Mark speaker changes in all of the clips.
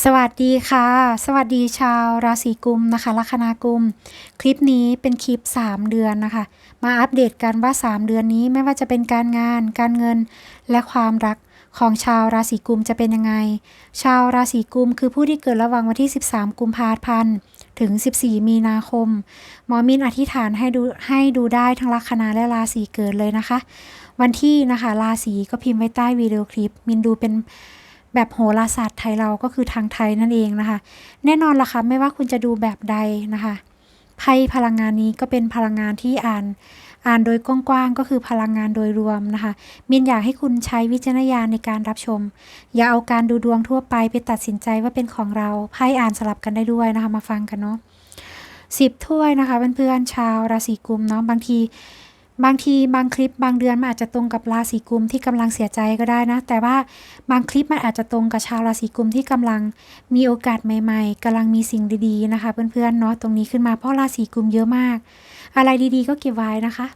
Speaker 1: สวัสดีค่ะ สวัสดีชาวราศีกุมนะคะลัคนากุม คลิปนี้เป็นคลิป 3 เดือนนะคะ มาอัปเดตกันว่า 3 เดือนนี้ไม่ว่าจะเป็นการงาน การเงินและความรักของชาวราศีกุมจะเป็นยังไง ชาวราศีกุมคือผู้ที่เกิดระหว่างวันที่ 13 กุมภาพันธ์ถึง 14 มีนาคม หมอมินอธิษฐานให้ดูให้ดูได้ทั้งลัคนาและราศีเกิดเลยนะคะ วันที่นะคะราศีก็พิมพ์ไว้ใต้วิดีโอคลิป มินดูเป็น แบบโหราศาสตร์ไทยเราก็คือทางไทยนั่นเองนะคะ แน่นอนล่ะค่ะไม่ว่าคุณจะดูแบบใดนะคะไพ่พลังงานนี้ก็เป็นพลังงานที่อ่าน อ่านโดยกว้างๆก็คือพลังงานโดยรวมนะคะมินอยากให้คุณใช้วิจารณญาณในการรับชม อย่าเอาการดูดวงทั่วไปไปตัดสินใจว่าเป็นของเราไพ่อ่านสลับกันได้ด้วยนะคะมาฟังกันเนาะสิบถ้วยนะคะเพื่อนๆชาวราศีกุมเนาะบางที บางทีบางคลิปบางเดือนมันอาจจะตรงกับราศีกุมที่กำลังเสียใจก็ได้นะ แต่ว่าบางคลิปมันอาจจะตรงกับชาวราศีกุมที่กำลังมีโอกาสใหม่ ๆกำลังมีสิ่งดีๆนะคะ เพื่อนๆเนาะตรงนี้ขึ้นมาเพราะราศีกุมเยอะมาก อะไรดีๆ ก็เก็บไว้นะคะ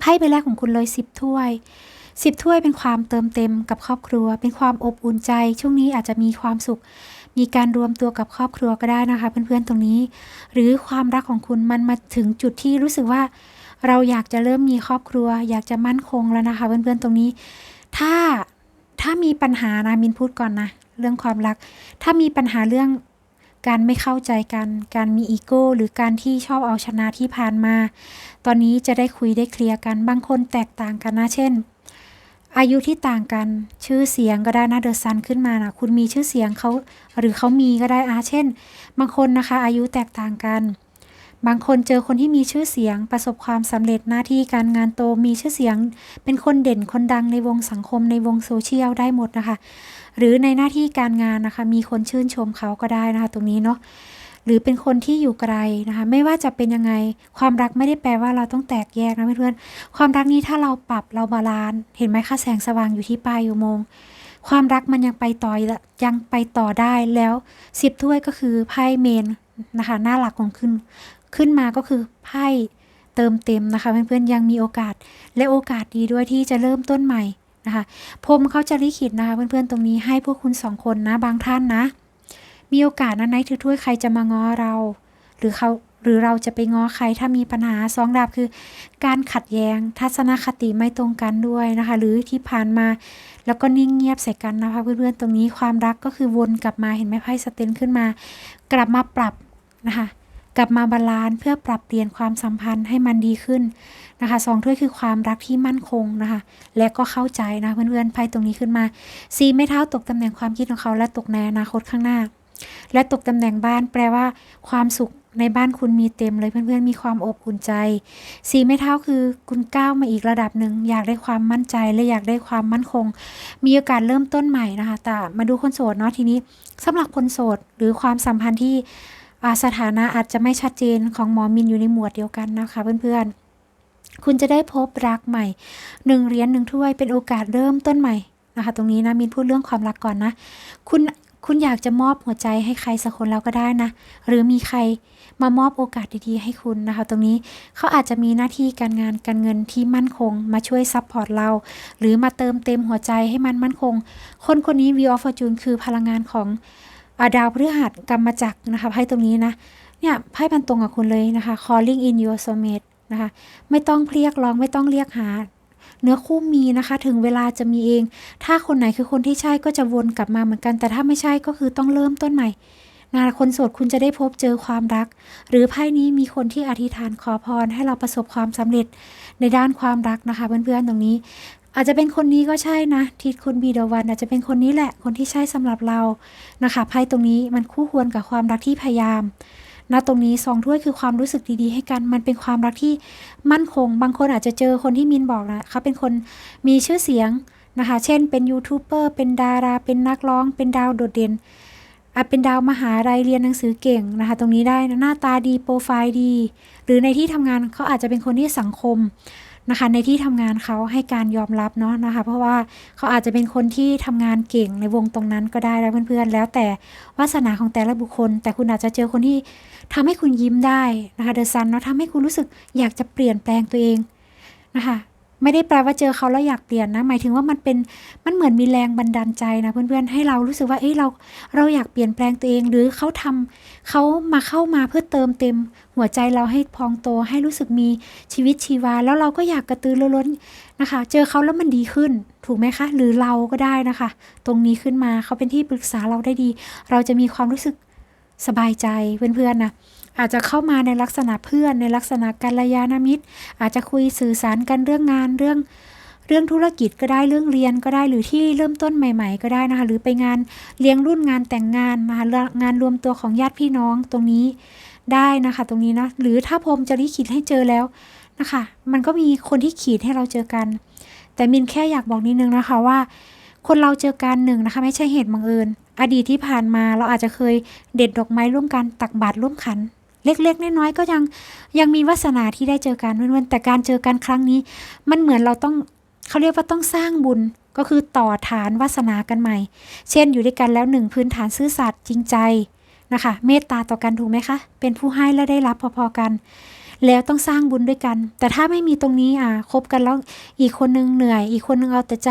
Speaker 1: ไพ่ใบแรกของคุณเลยสิบถ้วยสิบถ้วยเป็นความเติมเต็มกับครอบครัว เป็นความอบอุ่นใจ ช่วงนี้อาจจะมีความสุข มีการรวมตัวกับครอบครัวก็ได้นะคะ เพื่อนๆตรงนี้ หรือความรักของคุณมันมาถึงจุดที่รู้สึกว่า เราอยากจะเริ่มมีครอบครัว อยากจะมั่นคงแล้วนะคะเพื่อนๆตรงนี้ ถ้าถ้ามีปัญหานะมินพูดก่อนนะเรื่องความรัก ถ้ามีปัญหาเรื่องการไม่เข้าใจกัน การมีอีโก้ หรือการที่ชอบเอาชนะที่ผ่านมา ตอนนี้จะได้คุยได้เคลียร์กัน บางคนแตกต่างกันนะ เช่น อายุที่ต่างกัน ชื่อเสียงก็ได้นะเดอะซันขึ้นมานะคุณมีชื่อเสียงเขาหรือเขามีก็ได้อาเช่น บางคนนะคะ อายุแตกต่างกัน บางคนเจอคนที่มีชื่อเสียง ประสบความสำเร็จหน้าที่การงานโตมีชื่อเสียง เป็นคนเด่นคนดังในวงสังคมในวงโซเชียลได้หมดนะคะ หรือในหน้าที่การงานนะคะ มีคนชื่นชมเขาก็ได้นะคะ ตรงนี้เนาะหรือเป็นคนที่อยู่ไกลนะคะ ไม่ว่าจะเป็นยังไง ความรักไม่ได้แปลว่าเราต้องแตกแยกนะเพื่อนๆความรักนี้ถ้าเราปรับเราบาลานซ์เห็นไหมคะแสงสว่างอยู่ที่ปลายอุโมงค์ความรักมันยังไปต่อยังไปต่อได้แล้วสิบถ้วยก็คือไพ่เมนนะคะ หน้าหลักของขึ้น ขึ้นมาก็คือไพ่เติมเต็มนะคะ เพื่อนๆยังมีโอกาสและโอกาสดีด้วยที่จะเริ่มต้นใหม่นะคะพรมเขาจะลิขิตนะคะเพื่อนๆตรงนี้ให้พวกคุณสองคนนะบางท่านนะ มีโอกาสนะไหนถือถ้วยใครจะมาง้อเรา หรือเขาหรือเราจะไปง้อใครถ้ามีปัญหาสองดาบคือ การขัดแย้งทัศนคติไม่ตรงกันด้วยนะคะ หรือที่ผ่านมา แล้วก็นิ่งเงียบใส่กันนะคะเพื่อนๆตรงนี้ความรักก็คือวนกลับมาเห็นไหมไพ่สเตนขึ้นมา กลับมาปรับนะคะ กลับมาบาลานซ์เพื่อปรับเปลี่ยนความสัมพันธ์ให้มันดีขึ้นนะคะสองถ้วยคือความรักที่มั่นคงนะคะ และก็เข้าใจนะเพื่อนๆไพ่ตรงนี้ขึ้นมาซีไม่เท่าตกตำแหน่งความคิดของเขาและตกในอนาคตข้างหน้า และตกตำแหน่งบ้านแปลว่า ความสุขในบ้านคุณมีเต็มเลยเพื่อนๆ มีความอบอุ่นใจสีไม่เท่าคือคุณก้าวมาอีกระดับหนึ่งอยากได้ความมั่นใจและอยากได้ความมั่นคง มีโอกาสเริ่มต้นใหม่นะคะ แต่มาดูคนโสดเนาะทีนี้สำหรับคนโสดหรือความสัมพันธ์ที่ สถานะอาจจะไม่ชัดเจนของหมอมินอยู่ในหมวดเดียวกันนะคะเพื่อนๆ คุณจะได้พบรักใหม่หนึ่งเหรียญหนึ่งถ้วยเป็นโอกาสเริ่มต้นใหม่นะคะตรงนี้นะมินพูดเรื่องความรักก่อนนะ คุณคุณอยากจะมอบหัวใจให้ใครสักคนแล้วก็ได้นะ หรือมีใครมามอบโอกาสดีๆให้คุณนะคะ ตรงนี้เขาอาจจะมีหน้าที่การงานการเงินที่มั่นคง มาช่วยซัพพอร์ตเรา หรือมาเติมเต็มหัวใจให้มันมั่นคง คนคนนี้ View of Fortune คือพลังงานของ ดาวพฤหัสกรรมจักรนะคะไพ่ตรงนี้นะเนี่ยไพ่มันตรงกับคุณเลยนะคะ calling in your soulmate นะคะ ไม่ต้องเรียกร้องไม่ต้องเรียกหา เนื้อคู่มีนะคะ ถึงเวลาจะมีเอง ถ้าคนไหนคือคนที่ใช่ก็จะวนกลับมาเหมือนกัน แต่ถ้าไม่ใช่ก็คือต้องเริ่มต้นใหม่นะคนโสดคุณจะได้พบเจอความรัก หรือไพ่นี้มีคนที่อธิษฐานขอพรให้เราประสบความสำเร็จในด้านความรักนะคะ เพื่อนๆตรงนี้ อาจจะเป็นคนนี้ก็ใช่นะทิศคุณบีดวันอาจจะเป็นคนนี้แหละคนที่ใช่สำหรับเรานะคะไพ่ตรงนี้มันคู่ควรกับความรักที่พยายามนะตรงนี้สองถ้วยคือความรู้สึกดีๆ ให้กัน มันเป็นความรักที่มั่นคง บางคนอาจจะเจอคนที่มินบอกนะเขาเป็นคนมีชื่อเสียงนะคะ เช่น เป็นยูทูบเบอร์เป็นดารา เป็นนักร้อง เป็นดาวโดดเด่นอาจเป็นดาวมหาลัยเรียนหนังสือเก่งนะคะ ตรงนี้ได้นะหน้าตาดีโปรไฟล์ดี หรือในที่ทำงานเขาอาจจะเป็นคนที่สังคม นะคะในที่ทำงานเขาให้การยอมรับเนาะนะคะ เพราะว่าเขาอาจจะเป็นคนที่ทำงานเก่งในวงตรงนั้นก็ได้แล้วเพื่อนๆ แล้วแต่วาสนาของแต่ละบุคคล แต่คุณอาจจะเจอคนที่ทำให้คุณยิ้มได้นะคะเดอะซันเนาะทำให้คุณรู้สึกอยากจะเปลี่ยนแปลงตัวเองนะคะไม่ได้แปลว่าเจอเขาแล้วอยากเปลี่ยนนะ หมายถึงว่ามันเป็นมันเหมือนมีแรงบันดาลใจนะเพื่อนๆให้เรารู้สึกว่าเอ้ยเราเราอยากเปลี่ยนแปลงตัวเองหรือเขาทำ เขามาเข้ามาเพื่อเติมเต็ม หัวใจเราให้พองโตให้รู้สึกมีชีวิตชีวา แล้วเราก็อยากกระตือรือร้นนะคะ เจอเขาแล้วมันดีขึ้น ถูกไหมคะ หรือเราก็ได้นะคะ ตรงนี้ขึ้นมาเขาเป็นที่ปรึกษาเราได้ดี เราจะมีความรู้สึกสบายใจเพื่อนๆนะอาจจะเข้ามาในลักษณะเพื่อนในลักษณะกัลยาณมิตร อาจจะคุยสื่อสารกันเรื่องงานเรื่อง เรื่องธุรกิจก็ได้เรื่องเรียนก็ได้หรือที่เริ่มต้นใหม่ ๆ ก็ได้นะคะ หรือไปงานเลี้ยงรุ่นงานแต่งงานนะคะงานรวมตัวของญาติพี่น้องตรงนี้ได้นะคะ ตรงนี้นะหรือถ้าพรมจะลิขิตให้เจอแล้วนะคะ มันก็มีคนที่ขีดให้เราเจอกัน แต่มินแค่อยากบอกนิดนึงนะคะว่า คนเราเจอกันหนึ่งนะคะ ไม่ใช่เหตุบังเอิญอดีตที่ผ่านมาเราอาจจะเคยเด็ดดอกไม้ร่วมกันตักบาตรร่วมขันเล็กๆ น้อยๆ ก็ยังยังมีวาสนาที่ได้เจอกันเพื่อนๆแต่การเจอกันครั้งนี้ มันเหมือนเราต้อง เขาเรียกว่าต้องสร้างบุญก็คือต่อฐานวาสนากันใหม่ เช่นอยู่ด้วยกันแล้วหนึ่งพื้นฐานซื่อสัตย์จริงใจนะคะ เมตตาต่อกันถูกไหมคะ เป็นผู้ให้และได้รับพอๆกัน แล้วต้องสร้างบุญด้วยกัน แต่ถ้าไม่มีตรงนี้อะคบกันแล้วอีกคนนึงเหนื่อย อีกคนนึงเอาแต่ใจ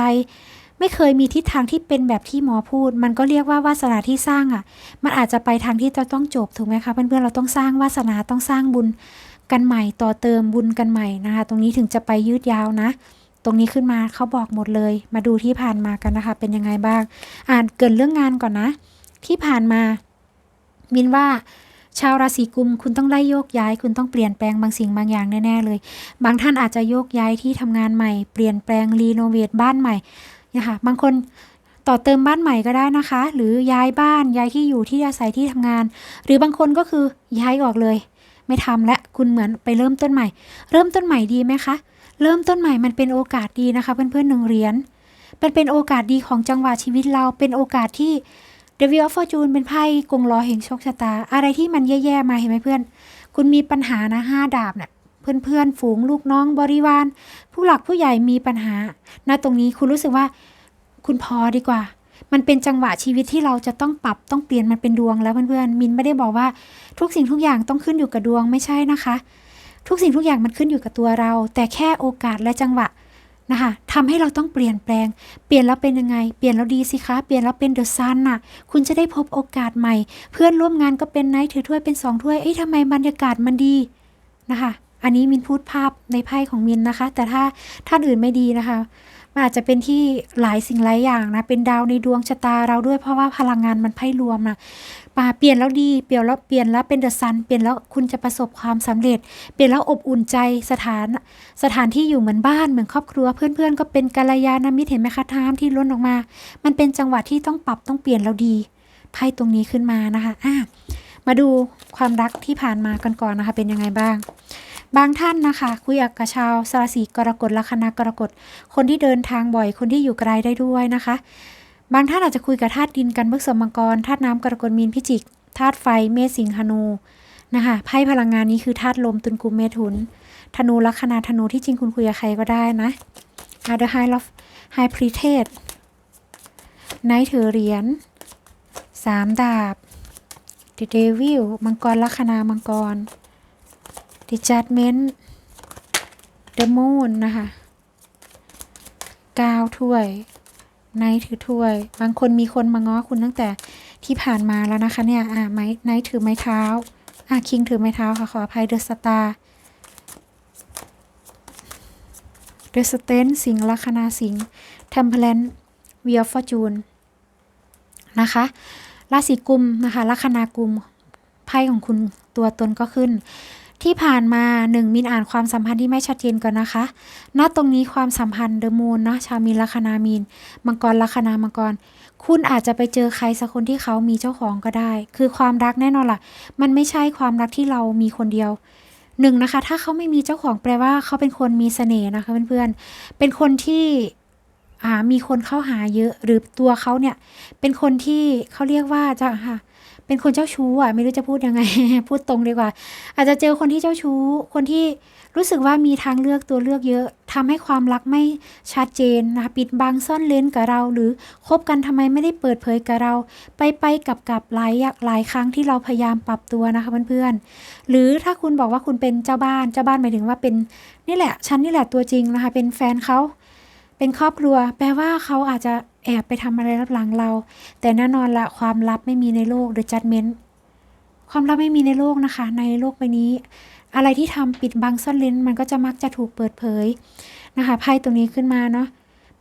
Speaker 1: ไม่เคยมีทิศทางที่เป็นแบบที่หมอพูด มันก็เรียกว่าวาสนาที่สร้างอะ มันอาจจะไปทางที่จะต้องจบถูกไหมคะเพื่อนๆเราต้องสร้างวาสนาต้องสร้างบุญกันใหม่ต่อเติมบุญกันใหม่นะคะ ตรงนี้ถึงจะไปยืดยาวนะ ตรงนี้ขึ้นมาเขาบอกหมดเลย มาดูที่ผ่านมากันนะคะ เป็นยังไงบ้าง อ่านเกินเรื่องงานก่อนนะ ที่ผ่านมามินว่าชาวราศีกุมคุณต้องไล่โยกย้าย คุณต้องเปลี่ยนแปลงบางสิ่งบางอย่างแน่ๆเลย บางท่านอาจจะโยกย้ายที่ทำงานใหม่ เปลี่ยนแปลงรีโนเวทบ้านใหม่นะคะบางคนต่อเติมบ้านใหม่ก็ได้นะคะ หรือย้ายบ้านย้ายที่อยู่ที่อาศัยที่ทำงาน หรือบางคนก็คือย้ายออกเลย ไม่ทำและคุณเหมือนไปเริ่มต้นใหม่ เริ่มต้นใหม่ดีไหมคะ เริ่มต้นใหม่มันเป็นโอกาสดีนะคะเพื่อนๆหนึ่งเหรียญมันเป็นโอกาสดีของจังหวะชีวิตเราเป็นโอกาสที่ The Wheel of Fortune เป็นไพ่กงล้อแห่งโชคชะตา อะไรที่มันแย่ๆมาเห็นไหมเพื่อน คุณมีปัญหานะห้าดาบเนี่ยเพื่อนๆ ฝูงลูกน้องบริวาร ผู้หลักผู้ใหญ่มีปัญหาณตรงนี้คุณรู้สึกว่าคุณพอดีกว่า มันเป็นจังหวะชีวิตที่เราจะต้องปรับต้องเปลี่ยนมันเป็นดวงแล้วเพื่อนๆมินไม่ได้บอกว่าทุกสิ่งทุกอย่างต้องขึ้นอยู่กับดวงไม่ใช่นะคะ ทุกสิ่งทุกอย่างมันขึ้นอยู่กับตัวเรา แต่แค่โอกาสและจังหวะนะคะทำให้เราต้องเปลี่ยนแปลง เปลี่ยนแล้วเป็นยังไง เปลี่ยนแล้วดีสิคะ เปลี่ยนแล้วเป็นเดอะซันน่ะ คุณจะได้พบโอกาสใหม่ เพื่อนร่วมงานก็เป็นไนท์ถือถ้วยเป็นสองถ้วย เอ้ยทำไมบรรยากาศมันดีนะคะ อันนี้มินพูดภาพในไพ่ของมินนะคะ แต่ถ้าท่านอื่นไม่ดีนะคะ มันอาจจะเป็นที่หลายสิ่งหลายอย่างนะ เป็นดาวในดวงชะตาเราด้วย เพราะว่าพลังงานมันไพ่รวมนะ ป่าเปลี่ยนแล้วดี เปลี่ยนแล้วเปลี่ยนแล้วเป็นเดอะซัน เปลี่ยนแล้วคุณจะประสบความสำเร็จ เปลี่ยนแล้วอบอุ่นใจสถาน สถานที่อยู่เหมือนบ้านเหมือนครอบครัวเพื่อนๆ ก็เป็นกัลยาณมิตรเห็นไหมคะทามที่ล้นออกมา มันเป็นจังหวะที่ต้องปรับต้องเปลี่ยนแล้วดี ไพ่ตรงนี้ขึ้นมานะคะอะมาดูความรักที่ผ่านมากันก่อนนะคะ เป็นยังไงบ้าง บางท่านนะคะ คุยกับชาวราศีกรกฎลัคนากรกฎคนที่เดินทางบ่อยคนที่อยู่ไกลได้ด้วยนะคะ บางท่านอาจจะคุยกับธาตุดินกันเบิกสมังกรธาตุน้ำกรกฎมีนพิจิกธาตุไฟเมษสิงหนูนะคะไพ่พลังงานนี้คือธาตุลมตุลกุมเมถุน ธนูลัคนาธนูที่จริงคุณคุยกับใครก็ได้นะ a the high of high priestess ไนท์ถือเหรียญสามดาบ the devil มังกรลัคนามังกร the judgment the moon นะคะก้าถ้วย ไนท์ถือถ้วย บางคนมีคนมาง้อคุณตั้งแต่ที่ผ่านมาแล้วนะคะเนี่ย อ่าไม้ไนท์ถือไม้เท้า อ่าคิงถือไม้เท้าค่ะ ขออภัยเดอะสตาร์เดอะสเตนสิงลัคนาสิงเทมเพลนเวียฟอร์จูนนะคะ ราศีกุมนะคะ ลัคนากุมไพ่ของคุณตัวตนก็ขึ้น ที่ผ่านมาหนึ่งมินอ่านความสัมพันธ์ที่ไม่ชัดเจนก่อนนะคะ ณ ตรงนี้ความสัมพันธ์เดอะมูนเนาะชาวมีนลัคนามีน มังกรลัคนามังกร คุณอาจจะไปเจอใครสักคนที่เขามีเจ้าของก็ได้ คือความรักแน่นอนล่ะ มันไม่ใช่ความรักที่เรามีคนเดียวหนึ่งนะคะ ถ้าเขาไม่มีเจ้าของแปลว่าเขาเป็นคนมีเสน่ห์นะคะเพื่อนๆ เป็นคนที่มีคนเข้าหาเยอะ หรือตัวเขาเนี่ย เป็นคนที่เขาเรียกว่าจะค่ะ เป็นคนเจ้าชู้อะไม่รู้จะพูดยังไง พูดตรงดีกว่า อาจจะเจอคนที่เจ้าชู้ คนที่รู้สึกว่ามีทางเลือกตัวเลือกเยอะทำให้ความรักไม่ชัดเจนนะคะปิดบังซ่อนเลนกับเรา หรือคบกันทำไมไม่ได้เปิดเผยกับเรา ไปไปกับกับหลายหลายครั้งที่เราพยายามปรับตัวนะคะเพื่อนๆหรือถ้าคุณบอกว่าคุณเป็นเจ้าบ้านเจ้าบ้านหมายถึงว่าเป็นนี่แหละฉันนี่แหละตัวจริงนะคะเป็นแฟนเขาเป็นครอบครัว แปลว่าเขาอาจจะ แอบไปทำอะไรรับหลังเรา แต่แน่นอนละความลับไม่มีในโลก The Judgment ความลับไม่มีในโลกนะคะ ในโลกใบนี้ อะไรที่ทำปิดบังซ่อนเลนมันก็จะมักจะถูกเปิดเผยนะคะไพ่ตรงนี้ขึ้นมาเนาะ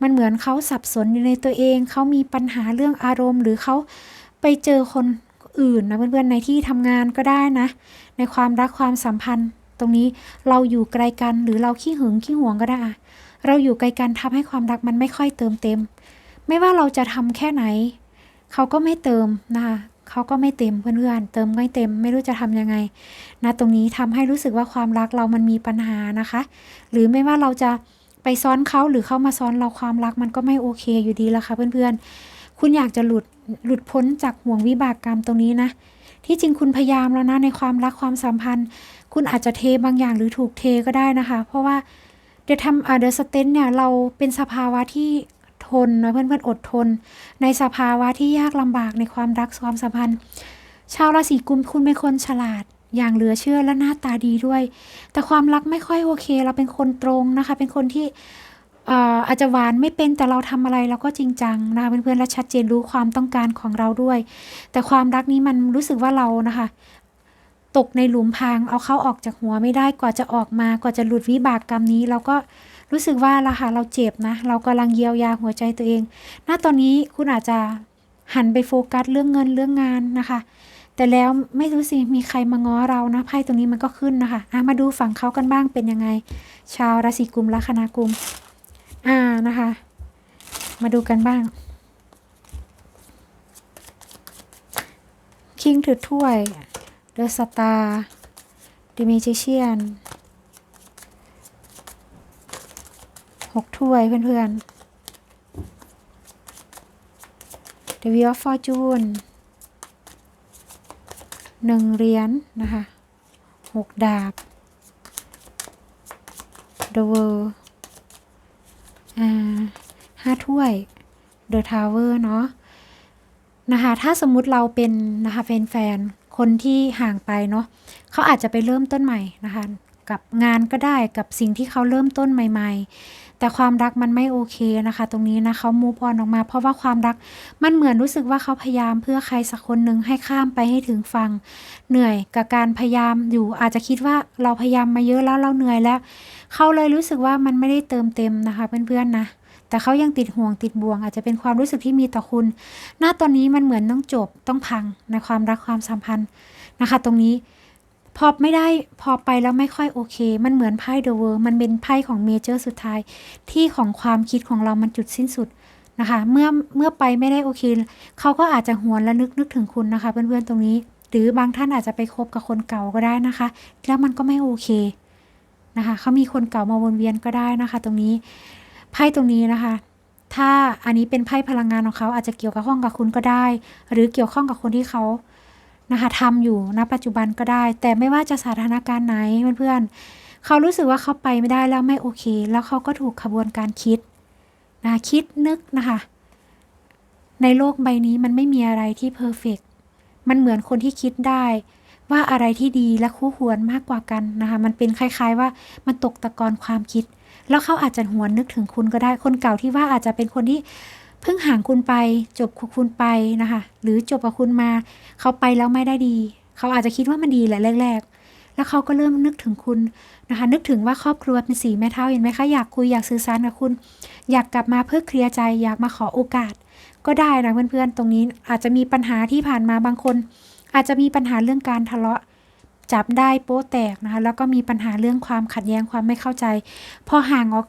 Speaker 1: มันเหมือนเขาสับสนอยู่ในตัวเอง เขามีปัญหาเรื่องอารมณ์ หรือเขาไปเจอคนอื่นนะเพื่อนๆในที่ทำงานก็ได้นะ ในความรักความสัมพันธ์ ตรงนี้เราอยู่ไกลกันหรือเราขี้หึงขี้หวงก็ได้ เราอยู่ไกลกันทำให้ความรักมันไม่ค่อยเติมเต็ม ไม่ว่าเราจะทำแค่ไหน เขาก็ไม่เติมนะคะเขาก็ไม่เต็มเพื่อนๆเติมไม่เต็ม ไม่รู้จะทำยังไงนะตรงนี้ทำให้รู้สึกว่าความรักเรามันมีปัญหานะคะ หรือไม่ว่าเราจะไปซ้อนเขาหรือเขามาซ้อนเราความรักมันก็ไม่โอเคอยู่ดีละค่ะเพื่อนๆ คุณอยากจะหลุดหลุดพ้นจากห่วงวิบากกรรมตรงนี้นะ ที่จริงคุณพยายามแล้วนะในความรักความสัมพันธ์ คุณอาจจะเทบางอย่างหรือถูกเทก็ได้นะคะ เพราะว่าเดี๋ยวทำอ่าเดอะสเตนเนี่ยเราเป็นสภาวะที่ ทนนะเพื่อนๆอดทน ในสภาวะที่ยากลำบากในความรักความสัมพันธ์ ชาวราศีกุมคุณเป็นคนฉลาดอย่างเหลือเชื่อและหน้าตาดีด้วย แต่ความรักไม่ค่อยโอเค เราเป็นคนตรงนะคะ เป็นคนที่เอ่ออาจจะหวานไม่เป็นแต่เราทำอะไรเราก็จริงจังนะคะเพื่อนๆและชัดเจนรู้ความต้องการของเราด้วย แต่ความรักนี้มันรู้สึกว่าเรานะคะ ตกในหลุมพรางเอาเข้าออกจากหัวไม่ได้กว่าจะออกมากว่าจะหลุดวิบากกรรมนี้เราก็ รู้สึกว่าละค่ะเราเจ็บนะ เรากำลังเยียวยาหัวใจตัวเอง ณ ตอนนี้คุณอาจจะหันไปโฟกัสเรื่องเงินเรื่องงานนะคะ แต่แล้วไม่รู้สิ มีใครมาง้อเรานะ ไพ่ตรงนี้มันก็ขึ้นนะคะะมาดูฝั่งเขากันบ้างเป็นยังไง ชาวราศีกุมลัคนากุม อ่านะคะ มาดูกันบ้าง คิงถือถ้วยเดอะสตาร์ดิมิจิเชียน หกถ้วยเพื่อนๆ The Wheel of Fortune หนึ่งเหรียญนนะคะหกดาบ The World อ่าห้าถ้วย The Tower เนาะนะคะ ถ้าสมมุติเราเป็นนะคะเป็นแฟนคนที่ห่างไปเนาะเขาอาจจะไปเริ่มต้นใหม่นะคะ กับงานก็ได้กับสิ่งที่เขาเริ่มต้นใหม่ ๆ แต่ความรักมันไม่โอเคนะคะ ตรงนี้นะเขามูฟออนออกมา เพราะว่าความรักมันเหมือนรู้สึกว่าเขาพยายามเพื่อใครสักคนหนึ่งให้ข้ามไปให้ถึงฝั่งเหนื่อยกับการพยายามอยู่อาจจะคิดว่าเราพยายามมาเยอะแล้วเราเหนื่อยแล้ว เขาเลยรู้สึกว่ามันไม่ได้เติมเต็มนะคะเพื่อนๆนะแต่เขายังติดห่วงติดบ่วง อาจจะเป็นความรู้สึกที่มีต่อคุณ หน้าตอนนี้มันเหมือนต้องจบต้องพังในความรักความสัมพันธ์นะคะ ตรงนี้ พอไม่ได้พอไปแล้วไม่ค่อยโอเค มันเหมือนไพ่เดอะเวิร์มันเป็นไพ่ของเมเจอร์สุดท้าย ที่ของความคิดของเรามันจุดสิ้นสุดนะคะ เมื่อเมื่อไปไม่ได้โอเค เขาก็อาจจะหวนและนึกนึกถึงคุณนะคะ เพื่อนๆตรงนี้ หรือบางท่านอาจจะไปคบกับคนเก่าก็ได้นะคะ แล้วมันก็ไม่โอเคนะคะเขามีคนเก่ามาวนเวียนก็ได้นะคะ ตรงนี้ไพ่ตรงนี้นะคะ ถ้าอันนี้เป็นไพ่พลังงานของเขาอาจจะเกี่ยวกับข้องกับคุณก็ได้ หรือเกี่ยวข้องกับคนที่เขา นะคะทำอยู่ณปัจจุบันก็ได้ แต่ไม่ว่าจะสถานการณ์ไหนเพื่อนๆเขารู้สึกว่าเขาไปไม่ได้แล้วไม่โอเค แล้วเขาก็ถูกขบวนการคิดนะคิดนึกนะคะ ในโลกใบนี้มันไม่มีอะไรที่เพอร์เฟกมันเหมือนคนที่คิดได้ว่าอะไรที่ดีและคู่ควรมากกว่ากันนะคะ มันเป็นคล้าย ๆ ว่ามันตกตะกอนความคิด แล้วเขาอาจจะหวนนึกถึงคุณก็ได้ คนเก่าที่ว่าอาจจะเป็นคนที่ เพิ่งห่างคุณไป จบคุณไปนะคะ หรือจบกับคุณมา เขาไปแล้วไม่ได้ดี เขาอาจจะคิดว่ามันดีแหละแรกๆ แล้วเขาก็เริ่มนึกถึงคุณนะคะ นึกถึงว่าครอบครัวเป็นสีแม่เท่าเห็นไหมคะอยากคุยอยากสื่อสารกับคุณ อยากกลับมาเพื่อเคลียร์ใจอยากมาขอโอกาส ก็ได้นะเพื่อนๆตรงนี้อาจจะมีปัญหาที่ผ่านมาบางคน อาจจะมีปัญหาเรื่องการทะเลาะจับได้โป๊ะแตกนะคะแล้วก็มีปัญหาเรื่องความขัดแย้งความไม่เข้าใจ พอห่างออก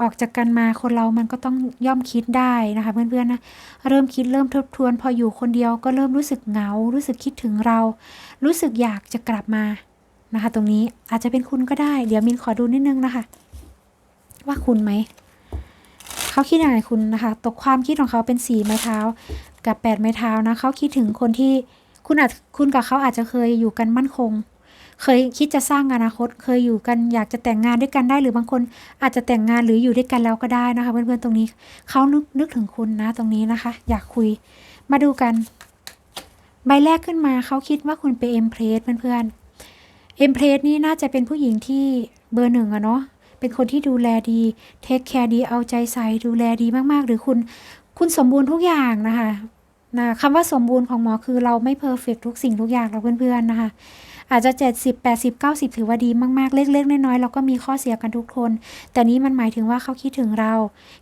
Speaker 1: ออกจากกันมาคนเรามันก็ต้องย่อมคิดได้นะคะเพื่อนๆนะเริ่มคิดเริ่มทบทวน พออยู่คนเดียวก็เริ่มรู้สึกเหงา รู้สึกคิดถึงเรา รู้สึกอยากจะกลับมานะคะ ตรงนี้อาจจะเป็นคุณก็ได้ เดี๋ยวมินขอดูนิดนึงนะคะ ว่าคุณไหมเขาคิดอะไรคุณนะคะ ตกความคิดของเขาเป็นสี่ไม้เท้า กับแปดไม้เท้านะเขาคิดถึงคนที่คุณอาจคุณกับเขาอาจจะเคยอยู่กันมั่นคง เคยคิดจะสร้างอนาคต เคยอยู่กันอยากจะแต่งงานด้วยกันได้หรือบางคนอาจจะแต่งงานหรืออยู่ด้วยกันแล้วก็ได้นะคะ เพื่อนๆตรงนี้เขานึกนึกถึงคุณนะตรงนี้นะคะ อยากคุย มาดูกัน ใบแรกขึ้นมาเขาคิดว่าคุณเป็นเอ็มเพรสเพื่อนๆเอ็มเพรสนี่น่าจะเป็นผู้หญิงที่เบอร์หนึ่งอะเนาะเป็นคนที่ดูแลดีเทคแคร์ดีเอาใจใส่ดูแลดีมากๆ หรือคุณคุณสมบูรณ์ทุกอย่างนะคะนะคำว่าสมบูรณ์ของหมอคือเราไม่เพอร์เฟกทุกสิ่งทุกอย่างเราเพื่อนๆนะคะ อาจจะ 70 80 90 ถือว่าดีมากๆ เล็กๆ น้อยๆเราก็มีข้อเสียกันทุกคน แต่นี้มันหมายถึงว่าเขาคิดถึงเรา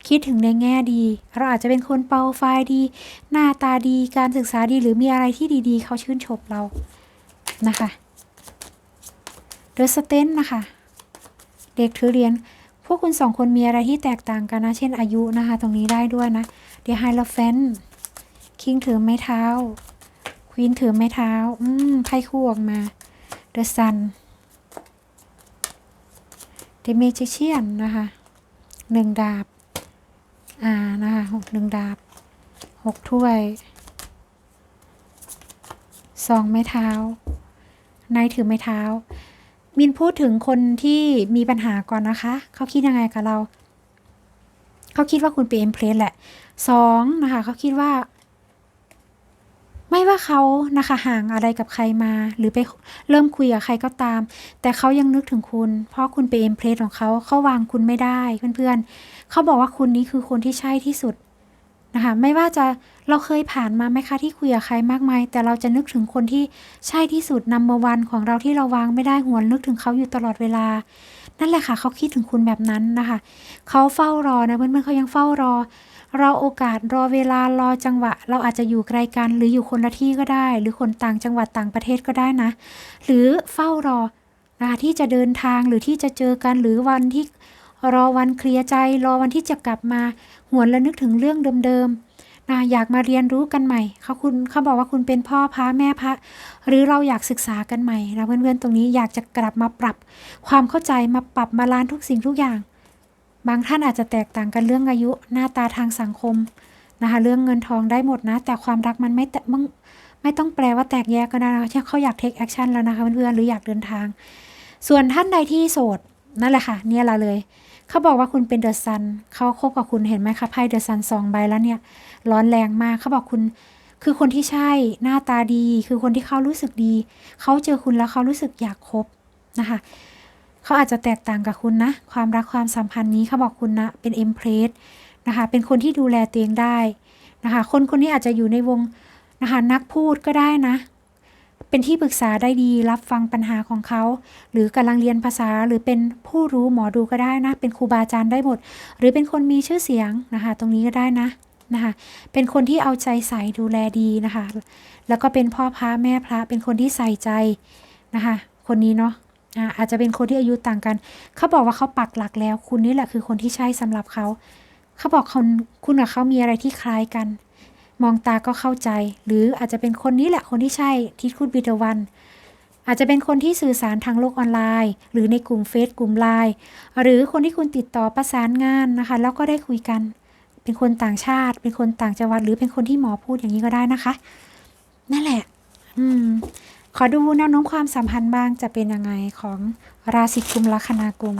Speaker 1: คิดถึงในแง่ดี เราอาจจะเป็นคนเปาไฟล์ดี หน้าตาดี การศึกษาดี หรือมีอะไรที่ดีๆ เขาชื่นชมเรา นะคะเดอะสเตนนะคะ เด็กถือเหรียนพวกคุณสองคนมีอะไรที่แตกต่างกันนะ เช่นอายุนะคะ ตรงนี้ได้ด้วยนะ เดี๋ยวไฮโลเฟนคิงถือไม้เท้าควีนถือไม้เท้า อืม ไพ่คู่ออกมา The Sun The Magician นะคะหนึ่งดาบ อ่า นะคะหกหนึ่งดาบหกถ้วยสองไม้เท้านายถือไม้เท้า มินพูดถึงคนที่มีปัญหาก่อนนะคะ เขาคิดยังไงกับเรา เขาคิดว่าคุณเป็นเอ็มเพลสแหละสองนะคะ เขาคิดว่า ไม่ว่าเขานะคะห่างอะไรกับใครมา หรือไปเริ่มคุยกับใครก็ตาม แต่เขายังนึกถึงคุณ เพราะคุณเป็นเอ็มเพลสของเขาเขาวางคุณไม่ได้เพื่อนๆเขาบอกว่าคุณนี้คือคนที่ใช่ที่สุดนะคะไม่ว่าจะเราเคยผ่านมาไหมคะที่คุยกับใครมากมาย แต่เราจะนึกถึงคนที่ใช่ที่สุดนัมเบอร์วันของเราที่เราวางไม่ได้หวนนึกถึงเขาอยู่ตลอดเวลา นั่นแหละค่ะเขาคิดถึงคุณแบบนั้นนะคะเขาเฝ้ารอนะเพื่อนๆเขายังเฝ้ารอ รอโอกาสรอเวลารอจังหวะ เราอาจจะอยู่ไกลกัน หรืออยู่คนละที่ก็ได้ หรือคนต่างจังหวัดต่างประเทศก็ได้นะ หรือเฝ้ารอนะที่จะเดินทางหรือที่จะเจอกันหรือวันที่รอวันเคลียร์ใจ รอวันที่จะกลับมาหวนและนึกถึงเรื่องเดิมๆนะอยากมาเรียนรู้กันใหม่เขาคุณเขาบอกว่าคุณเป็นพ่อพระแม่พระหรือเราอยากศึกษากันใหม่นะเพื่อนๆตรงนี้อยากจะกลับมาปรับ ความเข้าใจมาปรับมาล้านทุกสิ่งทุกอย่าง บางท่านอาจจะแตกต่างกันเรื่องอายุหน้าตาทางสังคมนะคะ เรื่องเงินทองได้หมดนะ แต่ความรักมันไม่แต่ไม่ต้องแปลว่าแตกแยกก็ได้นะที่เขาอยากเทคแอคชั่นแล้วนะคะเพื่อนๆหรืออยากเดินทาง ส่วนท่านใดที่โสดนั่นแหละค่ะ เนี่ยละเลยเขาบอกว่าคุณเป็นเดอะซันเขาคบกับคุณเห็นไหมคะไพ่เดอะซันสองใบแล้วเนี่ย ร้อนแรงมากเขาบอกคุณคือคนที่ใช่หน้าตาดี คือคนที่เขารู้สึกดี เขาเจอคุณแล้วเขารู้สึกอยากคบนะคะ เขาอาจจะแตกต่างกับคุณนะ ความรักความสัมพันธ์นี้เขาบอกคุณนะ เป็นเอ็มเพรสนะคะ เป็นคนที่ดูแลตัวเองได้นะคะ คนคนนี้อาจจะอยู่ในวงนะคะนักพูดก็ได้นะ เป็นที่ปรึกษาได้ดีรับฟังปัญหาของเขา หรือกำลังเรียนภาษาหรือเป็นผู้รู้หมอดูก็ได้นะ เป็นครูบาอาจารย์ได้หมด หรือเป็นคนมีชื่อเสียงนะคะ ตรงนี้ก็ได้นะนะคะเป็นคนที่เอาใจใส่ดูแลดีนะคะ แล้วก็เป็นพ่อพระแม่พระเป็นคนที่ใส่ใจนะคะ คนนี้เนาะ อาจจะเป็นคนที่อายุต่างกัน เขาบอกว่าเขาปักหลักแล้ว คุณนี่แหละคือคนที่ใช่สำหรับเขา เขาบอกคนคุณกับเขามีอะไรที่คล้ายกัน มองตาก็เข้าใจ หรืออาจจะเป็นคนนี้แหละคนที่ใช่ที่คุณบิดวัน อาจจะเป็นคนที่สื่อสารทางโลกออนไลน์ หรือในกลุ่มเฟซกลุ่มไลน์หรือคนที่คุณติดต่อประสานงานนะคะ แล้วก็ได้คุยกัน เป็นคนต่างชาติ เป็นคนต่างจังหวัด หรือเป็นคนที่หมอพูดอย่างนี้ก็ได้นะคะ นั่นแหละ อืม ขอดูแนวโน้มความสัมพันธ์บ้างจะเป็นยังไงของราศีกุมลัคนากุม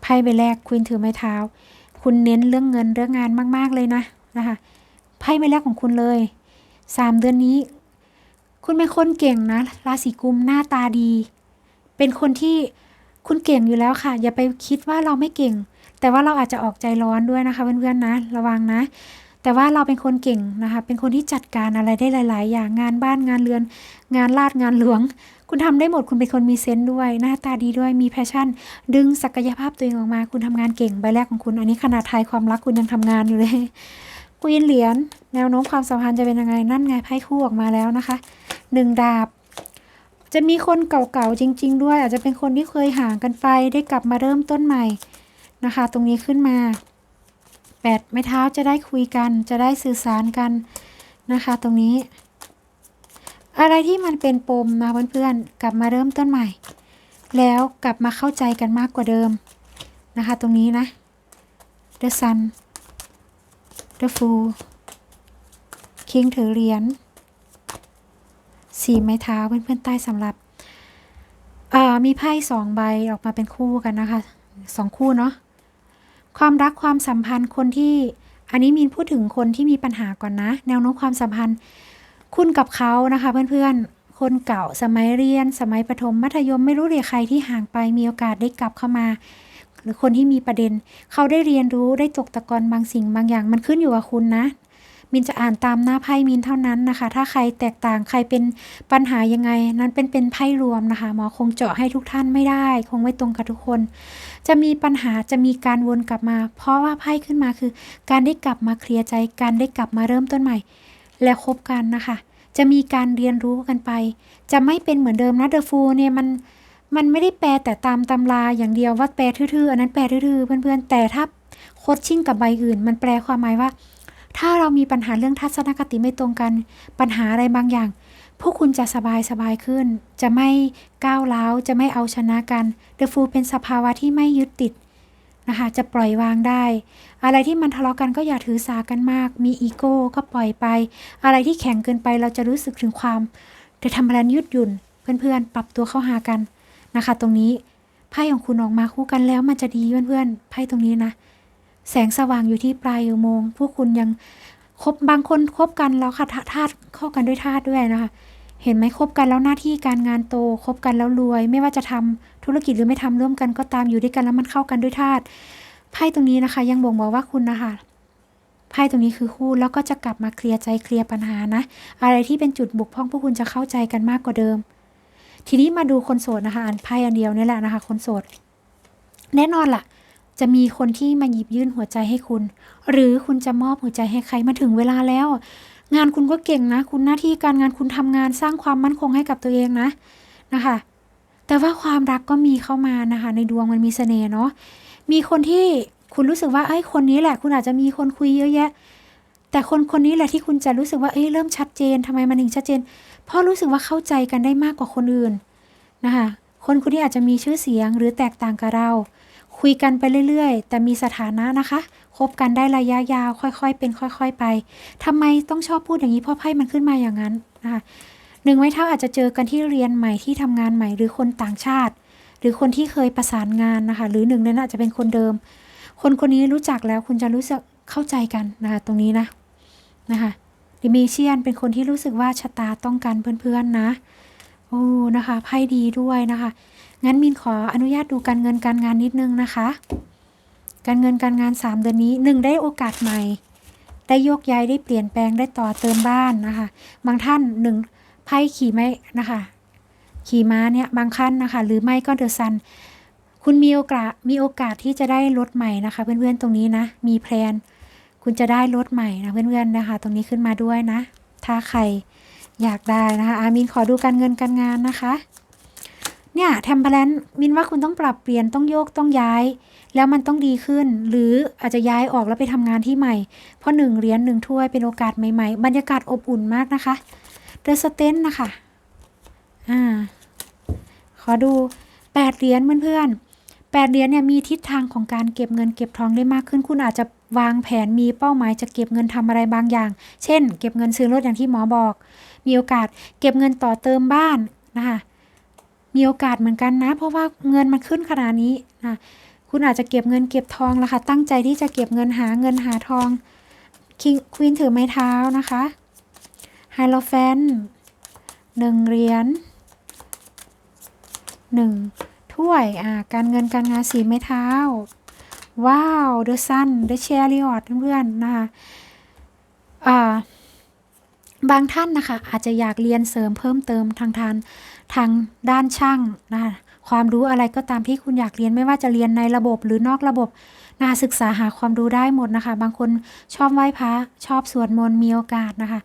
Speaker 1: ไพ่ใบแรกคุณถือไม้เท้า คุณเน้นเรื่องเงินเรื่องงานมาก ๆ เลยนะนะคะไพ่ใบแรกของคุณเลยสามเดือนนี้ คุณเป็นคนเก่งนะ ราศีกุมหน้าตาดี เป็นคนที่คุณเก่งอยู่แล้วค่ะ อย่าไปคิดว่าเราไม่เก่ง แต่ว่าเราอาจจะออกใจร้อนด้วยนะคะเพื่อนๆนะ ระวังนะ แต่ว่าเราเป็นคนเก่งนะคะ เป็นคนที่จัดการอะไรได้หลาย ๆ อย่างงานบ้านงานเรือน งานลาดงานหลวง คุณทำได้หมดคุณเป็นคนมีเซนส์ด้วย หน้าตาดีด้วยมีแพชชั่น ดึงศักยภาพตัวเองออกมา คุณทำงานเก่งใบแรกของคุณ อันนี้ขนาดทายความรักคุณยังทำงานอยู่เลยควีนเหรียญแนวโน้มความสัมพันธ์จะเป็นยังไงนั่นไงไพ่คู่ออกมาแล้วนะคะหนึ่งดาบจะมีคนเก่าๆจริง ๆ ด้วย อาจจะเป็นคนที่เคยห่างกันไปได้กลับมาเริ่มต้นใหม่นะคะ ตรงนี้ขึ้นมา แปดไม้เท้าจะได้คุยกัน จะได้สื่อสารกันนะคะ ตรงนี้ อะไรที่มันเป็นปมนะเพื่อนๆ กลับมาเริ่มต้นใหม่ แล้วกลับมาเข้าใจกันมากกว่าเดิมนะคะ ตรงนี้นะ The Sun The Fool คิงถือเหรียญสีไม้เท้าเพื่อนๆใต้สำหรับมีไพ่สองใบออกมาเป็นคู่กันนะคะสองคู่เนาะ ความรักความสัมพันธ์คนที่ อันนี้มีนพูดถึงคนที่มีปัญหาก่อนนะ แนวโน้มความสัมพันธ์ คุณกับเขานะคะเพื่อนๆ คนเก่าสมัยเรียน สมัยประถมมัธยมไม่รู้เรียใครที่ห่างไปมีโอกาสได้กลับเข้ามา หรือคนที่มีประเด็น เขาได้เรียนรู้ได้ตกตะกอนบางสิ่งบางอย่าง มันขึ้นอยู่กับคุณนะ มินจะอ่านตามหน้าไพ่มินเท่านั้นนะคะ ถ้าใครแตกต่างใครเป็นปัญหายังไง นั้นเป็นเป็นไพ่รวมนะคะหมอคงเจาะให้ทุกท่านไม่ได้ คงไม่ตรงกับทุกคน จะมีปัญหาจะมีการวนกลับมา เพราะว่าไพ่ขึ้นมาคือ การได้กลับมาเคลียร์ใจการได้กลับมาเริ่มต้นใหม่ และคบกันนะคะ จะมีการเรียนรู้กันไป จะไม่เป็นเหมือนเดิมนะเดอะฟูเนี่ยมันมันไม่ได้แปลแต่ตามตำราอย่างเดียวว่าแปลทื่อๆ อันนั้นแปลทื่อๆ เพื่อนๆ แต่ถ้าโคดชิ่งกับใบอื่น มันแปลความหมายว่า ถ้าเรามีปัญหาเรื่องทัศนคติไม่ตรงกัน ปัญหาอะไรบางอย่าง พวกคุณจะสบายสบายขึ้น จะไม่ก้าวร้าว จะไม่เอาชนะกันเดอะฟูเป็นสภาวะที่ไม่ยึดติดนะคะ จะปล่อยวางได้ อะไรที่มันทะเลาะกันก็อย่าถือสากันมาก มีอีโก้ก็ปล่อยไป อะไรที่แข็งเกินไปเราจะรู้สึกถึงความจะทำอะไรยืดหยุ่น เพื่อนๆ ปรับตัวเข้าหากันนะคะ ตรงนี้ไพ่ของคุณออกมาคู่กันแล้วมันจะดีเพื่อนๆไพ่ตรงนี้นะ แสงสว่างอยู่ที่ปลายอุโมงค์พวกคุณยังคบบางคนคบกันแล้วค่ะธาตุเข้ากันด้วยธาตุด้วยนะคะ เห็นไหมคบกันแล้วหน้าที่การงานโตคบกันแล้วรวย ไม่ว่าจะทำธุรกิจหรือไม่ทำร่วมกันก็ตามอยู่ด้วยกันแล้วมันเข้ากันด้วยธาตุไพ่ตรงนี้นะคะ ยังบ่งบอกว่าคุณนะคะไพ่ตรงนี้คือคู่แล้วก็จะกลับมาเคลียร์ใจเคลียร์ปัญหานะ อะไรที่เป็นจุดบุกพร่องพวกคุณจะเข้าใจกันมากกว่าเดิม ทีนี้มาดูคนโสดนะคะอ่านไพ่อันเดียวนี่แหละนะคะ คนโสด แน่นอนล่ะ จะมีคนที่มาหยิบยื่นหัวใจให้คุณ หรือคุณจะมอบหัวใจให้ใครมาถึงเวลาแล้ว งานคุณก็เก่งนะ คุณหน้าที่การงานคุณทำงานสร้างความมั่นคงให้กับตัวเองนะนะคะ แต่ว่าความรักก็มีเข้ามานะคะ ในดวงมันมีเสน่ห์เนาะมีคนที่คุณรู้สึกว่าไอ้ยคนนี้แหละ คุณอาจจะมีคนคุยเยอะแยะ แต่คนคนนี้แหละที่คุณจะรู้สึกว่าเอ้ยเริ่มชัดเจนทำไมมันถึงชัดเจน เพราะรู้สึกว่าเข้าใจกันได้มากกว่าคนอื่นนะคะคนคนนี้อาจจะมีชื่อเสียงหรือแตกต่างกับเรา คุยกันไปเรื่อยๆ แต่มีสถานะนะคะคบกันได้ระยะยาวค่อยๆ เป็นค่อย ๆ ไปทำไมต้องชอบพูดอย่างนี้เพราะไพ่มันขึ้นมาอย่างนั้นนะคะหนึ่งไม้เท้าอาจจะเจอกันที่เรียนใหม่ที่ทำงานใหม่หรือคนต่างชาติ หรือคนที่เคยประสานงานนะคะหรือหนึ่งนนั้นอาจจะเป็นคนเดิม คนคนนี้รู้จักแล้วคุณจะรู้สึกเข้าใจกันนะคะตรงนี้นะนะคะดิเมเชียนเป็นคนที่รู้สึกว่าชะตาต้องการเพื่อนๆนะโอ้นะคะไพ่ดีด้วยนะคะ งั้นมินขออนุญาตดูการเงินการงานนิดนึงนะคะ การเงินการงาน 3 เดือนนี้ 1 ได้โอกาสใหม่ ได้โยกย้ายได้เปลี่ยนแปลงได้ต่อเติมบ้านนะคะ บางท่านหนึ่งไพ่ขี่ไม้นะคะ ขี่ม้าเนี่ยบางขั้นนะคะ หรือไม่ก็เดอะซันคุณมีโอกาสมีโอกาสที่จะได้รถใหม่นะคะ เพื่อนๆตรงนี้นะ มีแพลนคุณจะได้รถใหม่นะเพื่อนๆนะคะ ตรงนี้ขึ้นมาด้วยนะ ถ้าใครอยากได้นะคะ อามินขอดูการเงินการงานนะคะ เนี่ยแทมเพลนมินว่าคุณต้องปรับเปลี่ยนต้องโยกต้องย้าย แล้วมันต้องดีขึ้น หรืออาจจะย้ายออกแล้วไปทำงานที่ใหม่ เพราะหนึ่งเหรียญหนึ่งถ้วยเป็นโอกาสใหม่ๆ บรรยากาศอบอุ่นมากนะคะเดอะสเตนนะคะอ่าขอดูแปดเหรียญเพื่อนๆแปดเหรียญเนี่ยมีทิศทางของการเก็บเงินเก็บทองได้มากขึ้น คุณอาจจะวางแผนมีเป้าหมายจะเก็บเงินทำอะไรบางอย่าง เช่น เก็บเงินซื้อรถอย่างที่หมอบอก มีโอกาสเก็บเงินต่อเติมบ้านนะคะ มีโอกาสเหมือนกันนะ เพราะว่าเงินมันขึ้นขนาดนี้นะคุณอาจจะเก็บเงินเก็บทองแล้วค่ะ ตั้งใจที่จะเก็บเงินหาเงินหาทองคิงควีนถือไม้เท้านะคะไฮโลแฟนหนึ่งเหรียญหนึ่งถ้วยอ่าการเงินการงานสีไม้เท้า ว้าวเดอะซันเดอะเชอริออตเพื่อนๆนะคะอ่า บางท่านนะคะอาจจะอยากเรียนเสริมเพิ่มเติมทางทานทางด้านช่างนะคะความรู้อะไรก็ตามที่คุณอยากเรียนไม่ว่าจะเรียนในระบบหรือนอกระบบนาศึกษาหาความรู้ได้หมดนะคะ บางคนชอบไหว้พระชอบสวดมนต์มีโอกาสนะคะ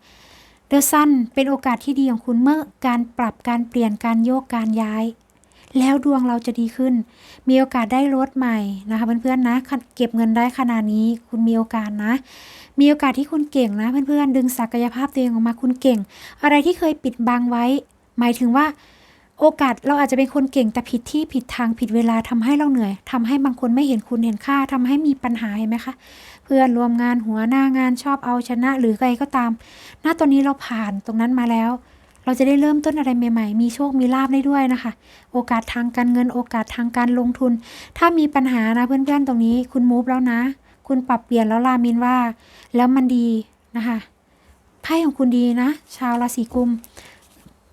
Speaker 1: เดอะซันเป็นโอกาสที่ดีของคุณเมื่อการปรับการเปลี่ยนการโยกการย้าย แล้วดวงเราจะดีขึ้น มีโอกาสได้รถใหม่นะคะเพื่อนๆนะเก็บเงินได้ขนาดนี้คุณมีโอกาสนะ มีโอกาสที่คุณเก่งนะเพื่อนๆดึงศักยภาพตัวเองออกมาคุณเก่ง อะไรที่เคยปิดบังไว้ หมายถึงว่าโอกาสเราอาจจะเป็นคนเก่งแต่ผิดที่ผิดทางผิดเวลาทำให้เราเหนื่อยทำให้บางคนไม่เห็นคุณเห็นค่าทำให้มีปัญหาเห็นไหมคะเพื่อนรวมงานหัวหน้างานชอบเอาชนะ หรือใครก็ตาม หน้าตอนนี้เราผ่านตรงนั้นมาแล้ว เราจะได้เริ่มต้นอะไรใหม่ ๆ มีโชค มีลาบได้ด้วยนะคะ โอกาสทางการเงิน โอกาสทางการลงทุน ถ้ามีปัญหานะเพื่อนๆตรงนี้ คุณมูฟแล้วนะ คุณปรับเปลี่ยนแล้วลามินว่า แล้วมันดีนะคะไพ่ของคุณดีนะ ชาวราศีกุม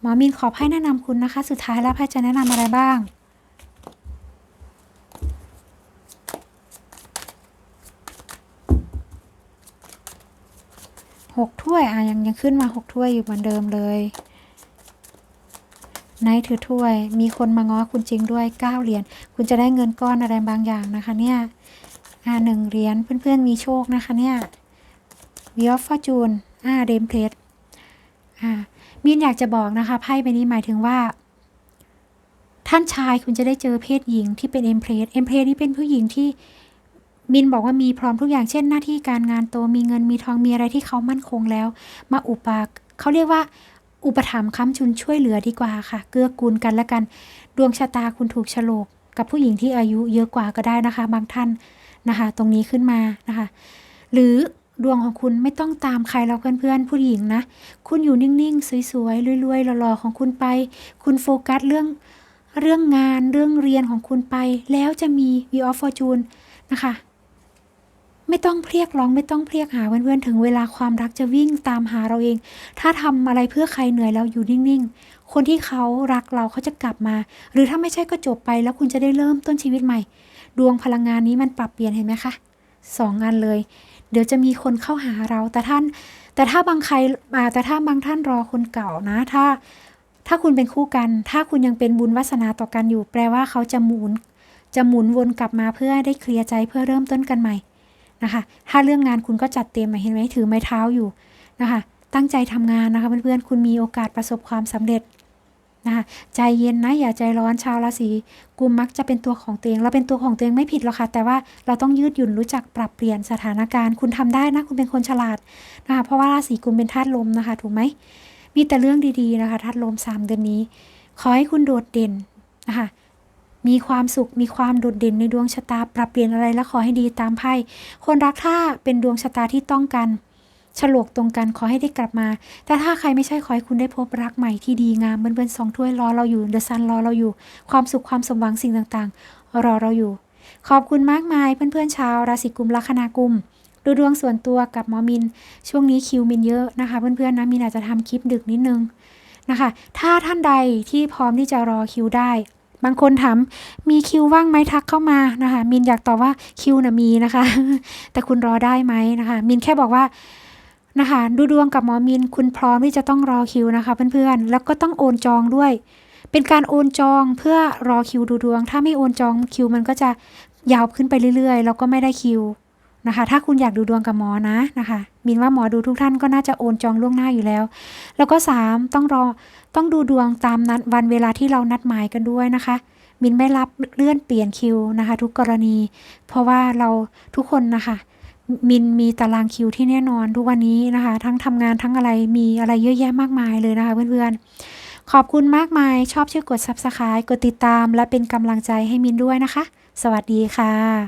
Speaker 1: หมอมินขอไพ่แนะนำคุณนะคะ สุดท้ายแล้วไพ่จะแนะนำอะไรบ้างหกถ้วยอะยังยังขึ้นมาหกถ้วยอยู่เหมือนเดิมเลย ไนท์ถือถ้วย มีคนมาง้อคุณจริงด้วยเก้าเหรียญ คุณจะได้เงินก้อนอะไรบางอย่างนะคะเนี่ย อ่าหนึ่งเหรียญ เพื่อนๆ มีโชคนะคะเนี่ยวิออฟฟอร์จูนอ่าเดมเพลสอ่ามินอยากจะบอกนะคะ ไพ่ใบนี้หมายถึงว่า ท่านชายคุณจะได้เจอเพศหญิงที่เป็นเอ็มเพลสเอ็มเพลสนี่เป็นผู้หญิงที่มินบอกว่ามีพร้อมทุกอย่างเช่นหน้าที่การงานโตมีเงินมีทองมีอะไรที่เขามั่นคงแล้ว มาอุปาเขาเรียกว่า อุปถัมภ์ค้ำชุนช่วยเหลือดีกว่าค่ะ เกื้อกูลกันและกัน ดวงชะตาคุณถูกฉลก กับผู้หญิงที่อายุเยอะกว่าก็ได้นะคะ บางท่านนะคะ ตรงนี้ขึ้นมานะคะ หรือดวงของคุณไม่ต้องตามใครแล้วเพื่อนๆผู้หญิงนะ คุณอยู่นิ่งๆ สวยๆรวยๆหล่อๆของคุณไป คุณโฟกัสเรื่องเรื่องงานเรื่องเรียนของคุณไป แล้วจะมี view of fortune นะคะ ไม่ต้องเพรียกร้องไม่ต้องเพรียกหาเพื่อนๆถึงเวลาความรักจะวิ่งตามหาเราเอง ถ้าทำอะไรเพื่อใครเหนื่อยแล้วอยู่นิ่งๆ คนที่เขารักเราเขาจะกลับมา หรือถ้าไม่ใช่ก็จบไปแล้วคุณจะได้เริ่มต้นชีวิตใหม่ ดวงพลังงานนี้มันปรับเปลี่ยนเห็นไหมคะสองงานเลย เดี๋ยวจะมีคนเข้าหาเราแต่ท่าน แต่ถ้าบางใครแต่ถ้าบางท่านรอคนเก่านะถ้า ถ้าคุณเป็นคู่กัน ถ้าคุณยังเป็นบุญวาสนาต่อกันอยู่ แปลว่าเขาจะหมุนจะหมุนวนกลับมาเพื่อได้เคลียร์ใจเพื่อเริ่มต้นกันใหม่ นะคะ ถ้าเรื่องงานคุณก็จัดเต็มเห็นไหมถือไม้เท้าอยู่นะคะ ตั้งใจทำงานนะคะเพื่อนๆ คุณมีโอกาสประสบความสำเร็จนะคะใจเย็นนะอย่าใจร้อนชาวราศีกุมมักจะเป็นตัวของตัวเองเราเป็นตัวของตัวเองไม่ผิดหรอกค่ะ แต่ว่าเราต้องยืดหยุ่นรู้จักปรับเปลี่ยนสถานการณ์ คุณทำได้นะคุณเป็นคนฉลาดนะคะเพราะว่าราศีกุมเป็นธาตุลมนะคะ ถูกไหมมีแต่เรื่องดีๆนะคะธาตุลมสามเดือนนี้ ขอให้คุณโดดเด่นนะคะ มีความสุขมีความโดดเด่นในดวงชะตา ปรับเปลี่ยนอะไรและขอให้ดีตามไพ่คนรักถ้าเป็นดวงชะตาที่ต้องกันฉลกตรงกันขอให้ได้กลับมา แต่ถ้าใครไม่ใช่ขอให้คุณได้พบรักใหม่ที่ดีงามเบิ้นๆสองถ้วยรอเราอยู่เดอะซันรอเราอยู่ ความสุขความสมหวังสิ่งต่างๆ รอเราอยู่ ขอบคุณมากมายเพื่อนๆชาวราศีกุมลัคนากุมดูดวงส่วนตัวกับหมอมิน ช่วงนี้คิวมินเยอะนะคะ เพื่อนๆนะมินอาจจะทำคลิปดึกนิดนึงนะคะ ถ้าท่านใดที่พร้อมที่จะรอคิวได้ บางคนถามมีคิวว่างไหมทักเข้ามานะคะ มินอยากตอบว่าคิวนะมีนะคะ แต่คุณรอได้ไหมนะคะ มินแค่บอกว่านะคะดูดวงกับหมอมินคุณพร้อมที่จะต้องรอคิวนะคะเพื่อนๆ แล้วก็ต้องโอนจองด้วย เป็นการโอนจองเพื่อรอคิวดูดวง ถ้าไม่โอนจองคิวมันก็จะยาวขึ้นไปเรื่อยๆ แล้วก็ไม่ได้คิว นะคะ ถ้าคุณอยากดูดวงกับหมอนะนะคะ มินว่าหมอดูทุกท่านก็น่าจะโอนจองล่วงหน้าอยู่แล้ว แล้วก็สามต้องรอต้องดูดวงตามนัดวันเวลาที่เรานัดหมายกันด้วยนะคะ มินไม่รับเลื่อนเปลี่ยนคิวนะคะ ทุกกรณี เพราะว่าเราทุกคนนะคะ มินมีตารางคิวที่แน่นอนทุกวันนี้นะคะ ทั้งทำงานทั้งอะไรมีอะไรเยอะแยะมากมายเลยนะคะ เพื่อนๆขอบคุณมากมายชอบช่วยกด Subscribe กดติดตาม และเป็นกำลังใจให้มินด้วยนะคะ สวัสดีค่ะ